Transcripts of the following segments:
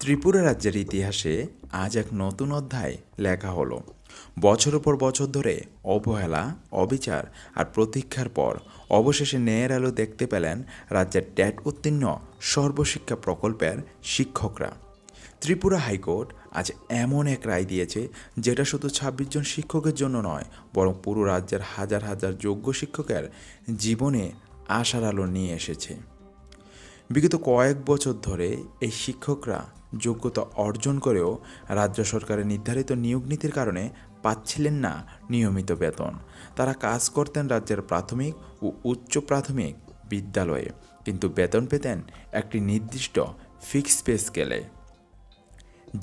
ত্রিপুরা রাজ্যের ইতিহাসে আজ এক নতুন অধ্যায় লেখা হলো। বছরের পর বছর ধরে অবহেলা, অবিচার আর প্রতীক্ষার পর অবশেষে ন্যায়ের আলো দেখতে পেলেন রাজ্যের ট্যাট উত্তীর্ণ সর্বশিক্ষা প্রকল্পের শিক্ষকরা। ত্রিপুরা হাইকোর্ট আজ এমন এক রায় দিয়েছে যেটা শুধু ছাব্বিশ জন শিক্ষকের জন্য নয়, বরং পুরো রাজ্যের হাজার হাজার যোগ্য শিক্ষকের জীবনে আশার আলো নিয়ে এসেছে। বিগত কয়েক বছর ধরে এই শিক্ষকরা যোগ্যতা অর্জন করেও রাজ্য সরকারের নির্ধারিত নিয়োগ নীতির কারণে পাচ্ছিলেন না নিয়মিত বেতন। তারা কাজ করতেন রাজ্যের প্রাথমিক ও উচ্চ প্রাথমিক বিদ্যালয়ে, কিন্তু বেতন পেতেন একটি নির্দিষ্ট ফিক্স পে স্কেলে।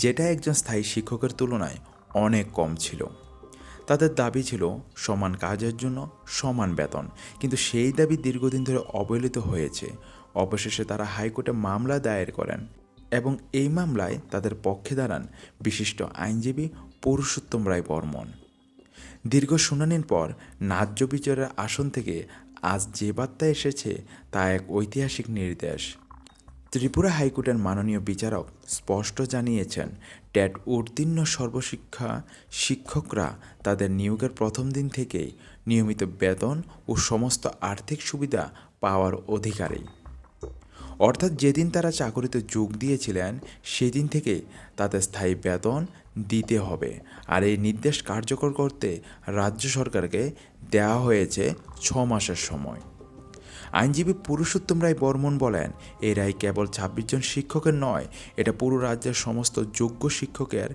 যেটা একজন স্থায়ী শিক্ষকের তুলনায় অনেক কম ছিল। তাদের দাবি ছিল সমান কাজের জন্য সমান বেতন, কিন্তু সেই দাবি দীর্ঘদিন ধরে অবহেলিত হয়েছে। অবশেষে তারা হাইকোর্টে মামলা দায়ের করেন এবং এই মামলায় তাদের পক্ষে দাঁড়ান বিশিষ্ট আইনজীবী পুরুষোত্তম রায় বর্মন। দীর্ঘ শুনানির পর ন্যায্য বিচারের আসন থেকে আজ যে বার্তা এসেছে তা এক ঐতিহাসিক নির্দেশ। ত্রিপুরা হাইকোর্টের মাননীয় বিচারক স্পষ্ট জানিয়েছেন ট্যাট উত্তীর্ণ সর্বশিক্ষা শিক্ষকরা তাদের নিয়োগের প্রথম দিন থেকেই নিয়মিত বেতন ও সমস্ত আর্থিক সুবিধা পাওয়ার অধিকারী। অর্থাৎ যেদিন তারা চাকরিতে যোগ দিয়েছিলেন, সেদিন থেকে তাদের স্থায়ী বেতন দিতে হবে। আর এই নির্দেশ কার্যকর করতে রাজ্য সরকারকে দেওয়া হয়েছে ছ মাসের সময়। আইনজীবী পুরুষোত্তম রায় বর্মন বলেন, এই রায় কেবল ছাব্বিশ জন শিক্ষকের নয়, এটা পুরো রাজ্যের সমস্ত যোগ্য শিক্ষকের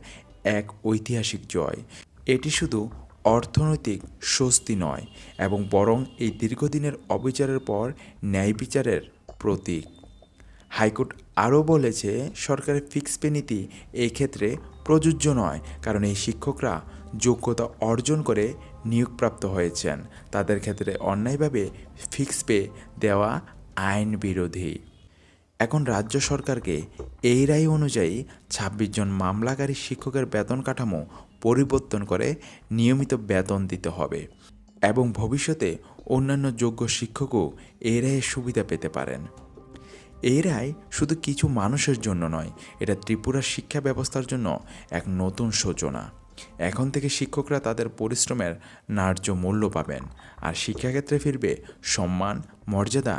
এক ঐতিহাসিক জয়। এটি শুধু অর্থনৈতিক স্বস্তি নয়, এবং বরং এই দীর্ঘদিনের অবিচারের পর ন্যায় বিচারের প্রতীক। হাইকোর্ট আরও বলেছে, সরকারের ফিক্স পে নীতি এই ক্ষেত্রে প্রযোজ্য নয়, কারণ এই শিক্ষকরা যোগ্যতা অর্জন করে নিয়োগপ্রাপ্ত হয়েছেন। তাদের ক্ষেত্রে অন্যায়ভাবে ফিক্স পে দেওয়া আইন বিরোধী। এখন রাজ্য সরকারকে এই রায় অনুযায়ী ছাব্বিশ জন মামলাকারী শিক্ষকের বেতন কাঠামো পরিবর্তন করে নিয়মিত বেতন দিতে হবে এবং ভবিষ্যতে অন্যান্য যোগ্য শিক্ষকও এই রায়ের সুবিধা পেতে পারেন। এই রায় শুধু কিছু মানুষের জন্য নয়, এটা ত্রিপুরার শিক্ষা ব্যবস্থার জন্য এক নতুন সূচনা। এখন থেকে শিক্ষকরা তাদের পরিশ্রমের ন্যায্য মূল্য পাবেন আর শিক্ষাক্ষেত্রে ফিরবে সম্মান, মর্যাদা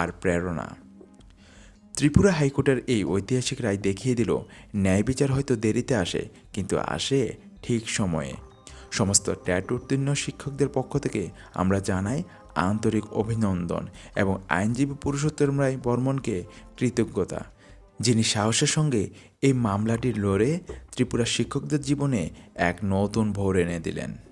আর প্রেরণা। ত্রিপুরা হাইকোর্টের এই ঐতিহাসিক রায় দেখিয়ে দিল, ন্যায় বিচার হয়তো দেরিতে আসে, কিন্তু আসে ঠিক সময়ে। সমস্ত ট্যাট উত্তীর্ণ শিক্ষকদের পক্ষ থেকে আমরা জানাই আন্তরিক অভিনন্দন এবং আইনজীবী পুরুষোত্তম রায় বর্মনকে কৃতজ্ঞতা, যিনি সাহসের সঙ্গে এই মামলাটির লড়ে ত্রিপুরা শিক্ষকদের জীবনে এক নতুন ভোর এনে দিলেন।